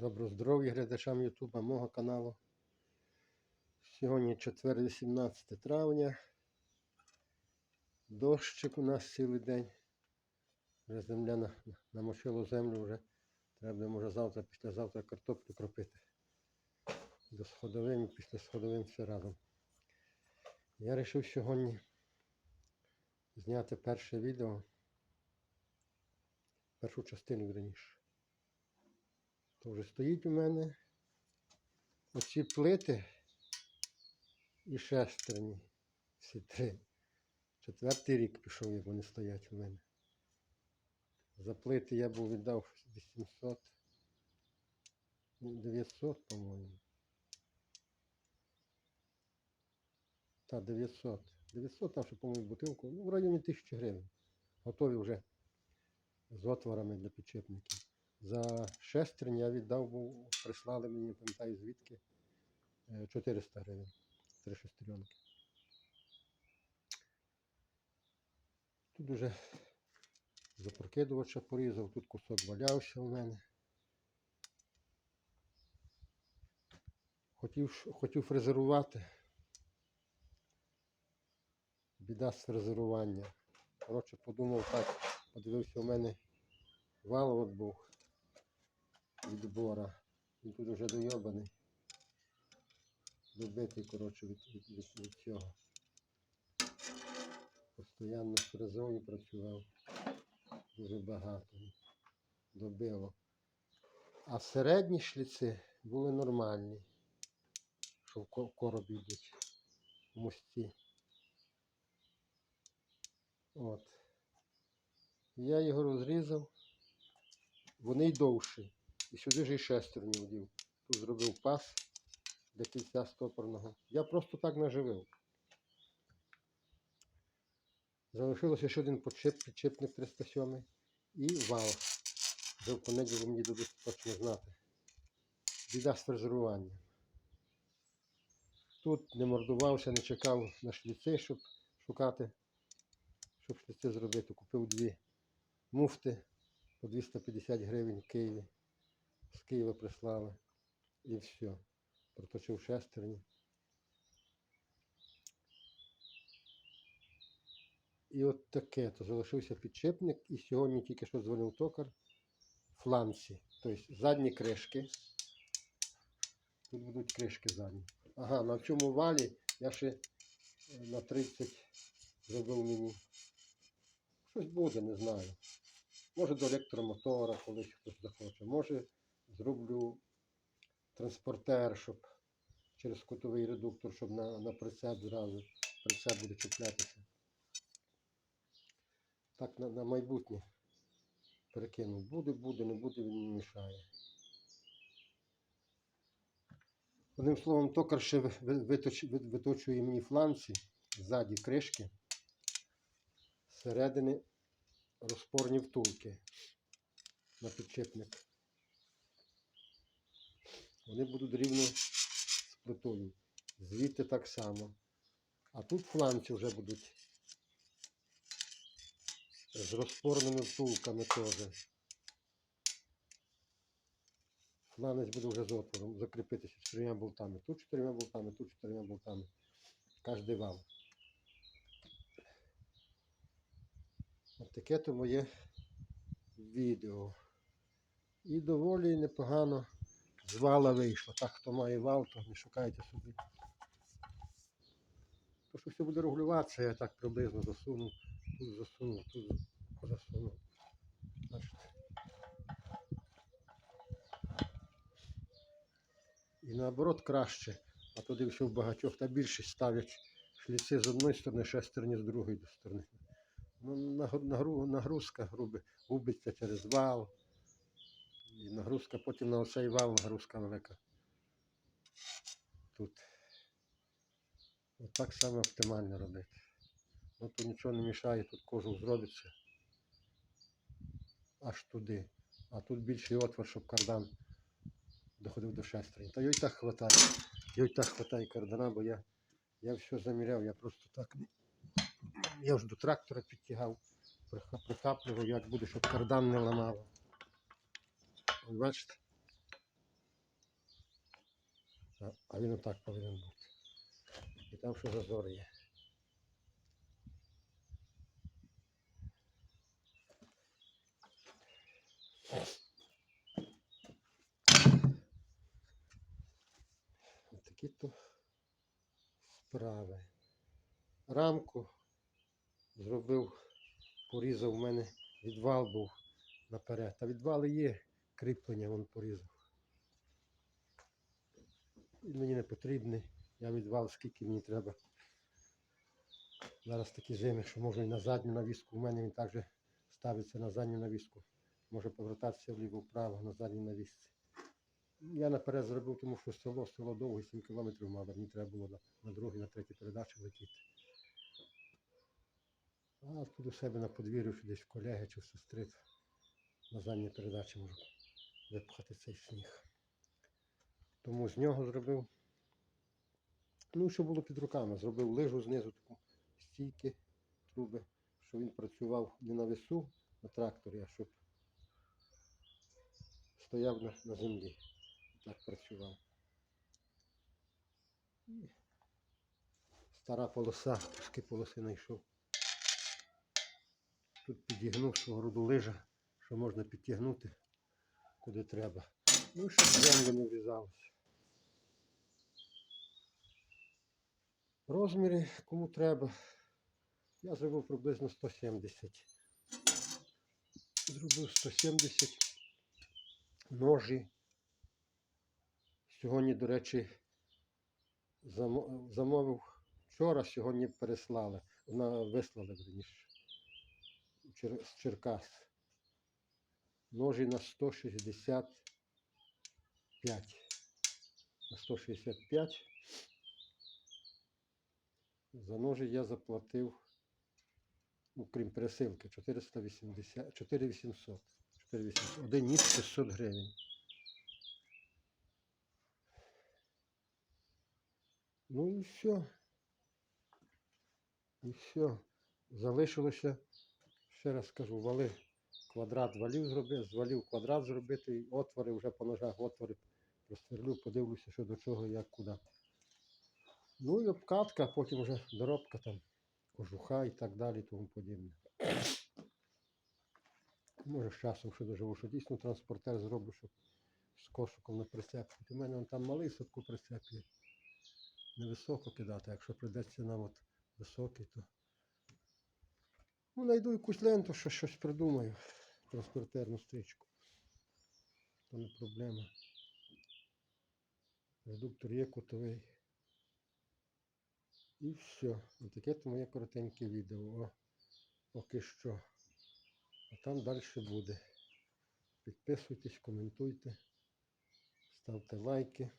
Доброго здоров'я глядачам Ютуба мого каналу. Сьогодні четвер, 18 травня. Дощик у нас цілий день. Вже земля намочила землю вже. Треба може завтра, післязавтра картоплю кропити. До сходовим і після сходовим все разом. Я вирішив сьогодні зняти перше відео. Першу частину раніше. То вже стоїть у мене оці плити і шестерні. Всі три. Четвертий рік пішов, як вони стоять у мене. За плити я був віддав 800, ну, 900, по-моєму. Та, 900. 900 там, що, по-моєму, бутилку. Ну, в районі 1000 гривень. Готові вже з отворами для підшипників. За шестернь я віддав, був, прислали мені, не пам'ятаю звідки, е, 400 гривень. Три шестеренки. Тут уже запрокидувача порізав, тут кусок валявся у мене. Хотів, хотів фрезерувати. Біда з фрезерування. Коротше, подумав так, подивився у мене вал от був відбора. Він тут вже дойобаний. Добитий, коротше, від, від, від, від цього. Постоянно в фрезоні працював. Дуже багато. Добило. А середні шліци були нормальні. Що в ко- коробі йдуть. В мості. От. Я його розрізав. Вони й довші. І сюди ж і шестерню вдів. Тут зробив пас для кільця стопорного. Я просто так наживив. Залишилося ще один подшип, підшипник 307 і вал. Вже в понеділок мені дадуть точно знати. Біда з фрезеруванням. Тут не мордувався, не чекав на шліци, щоб шукати, щоб шліци зробити. Купив дві муфти по 250 гривень в Києві. З Києва прислали. І все. Проточив шестерні. І от таке, то залишився підшипник. І сьогодні тільки що дзвонив токар. Фланці. Тобто задні кришки. Тут будуть кришки задні. Ага, на цьому валі я ще е, на 30 зробив мені. Щось буде, не знаю. Може до електромотора, колись хтось захоче. Може зроблю транспортер, щоб через кутовий редуктор, щоб на, на прицеп зразу. Прицеп буде чіплятися. Так на, на майбутнє перекинув. Буде, буде, не буде, він не мішає. Одним словом, токар ще ви- ви- виточ- ви- виточує мені фланці, ззаді кришки, зсередини розпорні втулки на підшипник. Вони будуть рівно з плитою. Звідти так само. А тут фланці вже будуть з розпорними втулками теж. Фланець буде вже з отвором, закріпитися чотирма болтами. Тут чотирма болтами, тут чотирма болтами. Кожний вал. От таке то моє відео. І доволі непогано з вала вийшло. Так, хто має вал, то не шукайте собі. То, що все буде регулюватися, я так приблизно засуну, тут засуну, тут засуну. Бачите. І наоборот краще. А то дивився в багатьох та більшість ставлять шліци з одної сторони, шестерні з другої сторони. Ну, нагру- нагру- нагрузка груби, губиться через вал. І нагрузка потім на оцей вал нагрузка велика. Тут. От так само оптимально робити. Ну тут нічого не мішає, тут кожух зробиться аж туди. А тут більший отвор, щоб кардан доходив до шестерні. Та йой так хватає. Йой так хватає кардана, бо я, я все заміряв, я просто так. Я вже до трактора підтягав, приха- прихаплював, як буде, щоб кардан не ламало. Бачите? А- А він отак повинен бути. І там що зазор є. Такі то справи. Рамку зробив, порізав у мене відвал був наперед. Та відвали є, кріплення вон порізав. Він мені не потрібний. Я відвал, скільки мені треба. Зараз такі зими, що можу і на задню навіску. У мене він також ставиться на задню навіску. Може повертатися вліво-вправо на задній навісці. Я наперед зробив, тому що село, село довге, 7 кілометрів мало. Мені треба було на, на другій, на третій передачі летіти. А тут у себе на подвір'ю, чи десь колеги чи сестри на задній передачі можу випхати цей сніг. Тому з нього зробив. Ну, що було під руками. Зробив лижу знизу таку стійки, труби, щоб він працював не на весу на тракторі, а щоб стояв на, на землі. Так працював. Стара полоса, куски полоси знайшов. Тут підігнув свого роду лижа, що можна підтягнути куди треба. Ну, щоб землю не врізалося. Розміри кому треба. Я зробив приблизно 170. Зробив 170 ножі. Сьогодні, до речі, замовив вчора, сьогодні переслали. Вона вислали верніше. З Черкас. Ножі на 165. На 165. За ножі я заплатив, ну, крім пересилки, 480, 4800. 4800. Один ніж 600 гривень. Ну і все. І все. Залишилося, ще раз кажу, вали квадрат валів зробив, звалів квадрат зробити, і отвори вже по ножах, отвори прострелю, подивлюся, що до чого, як куди. Ну і обкатка, потім вже доробка там, кожуха і так далі, тому подібне. Може, з часом ще доживу, що дійсно транспортер зроблю, щоб з кошиком на прицеп. У мене он там малий садку прицеп є. Невисоко кидати, якщо прийдеться нам от високий, то. Ну, знайду якусь ленту, що щось придумаю. Транспортерну стрічку. То не проблема. Редуктор є кутовий. І все. Ось таке то моє коротеньке відео. О, поки що. А там далі буде. Підписуйтесь, коментуйте, ставте лайки.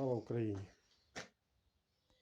Слава Україні!